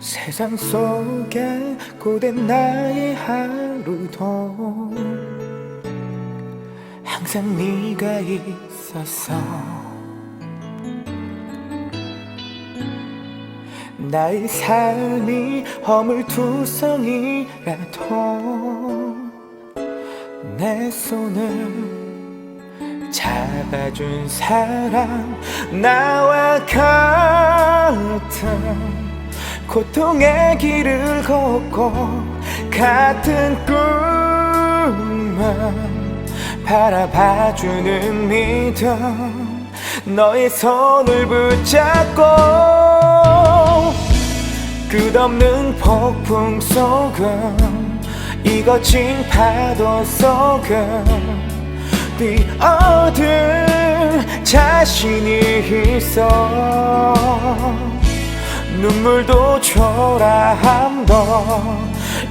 세상 속에 고된 나의 하루도 항상 네가 있었어 나의 삶이 허물투성이라도 내 손을 잡아준 사람 나와 같은 고통의 길을 걷고 같은 꿈만 바라봐주는 믿음. 너의 손을 붙잡고 끝없는 폭풍 속은 이 거친 파도 속은 뛰어들 자신이 있어 눈물도 초라함도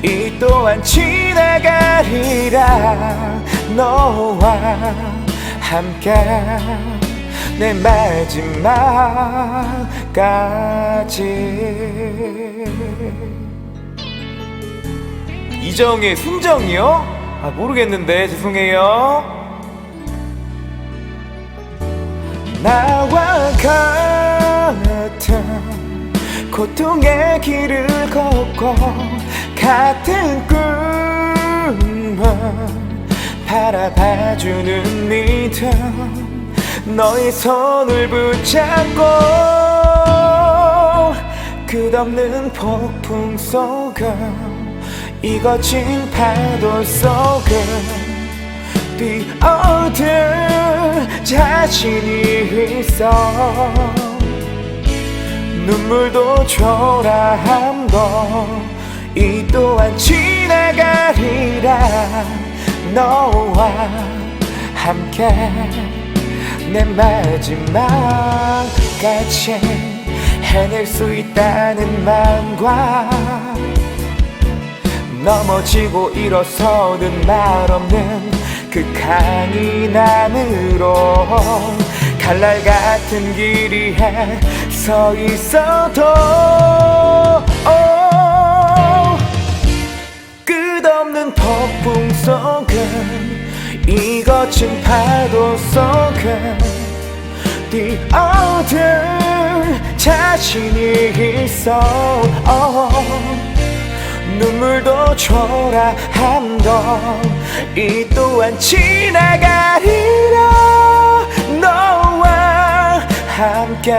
이 또한 지나가리라 너와 함께. 내 마지막까지. 이정의 순정이요? 아 모르겠는데 죄송해요. 나와 고통의 길을 걷고 같은 꿈만 바라봐주는 믿음. 너의 손을 붙잡고 끝없는 폭풍 속은 이 거친 파도 속은 뛰어들 자신이 있어 눈물도 초라함도 이 또한 지나가리라 너와 함께 내 마지막까지 해낼 수 있다는 마음과 넘어지고 일어서는 말 없는 그 강인함으로 칼날 같은 길 위에 서 있어도 끝없는 폭풍 속은 이 거친 파도 속은 뛰어들 자신이 있어 눈물도 초라함도 이 또한 지나가 함께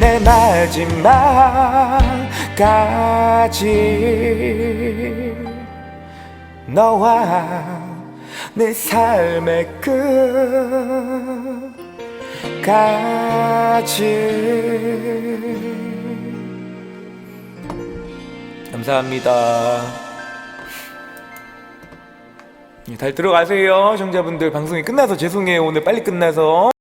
내 마지막까지 너와 내 삶의 끝까지 감사합니다. 잘 들어가세요, 시청자분들. 방송이 끝나서 죄송해요. 오늘 빨리 끝나서.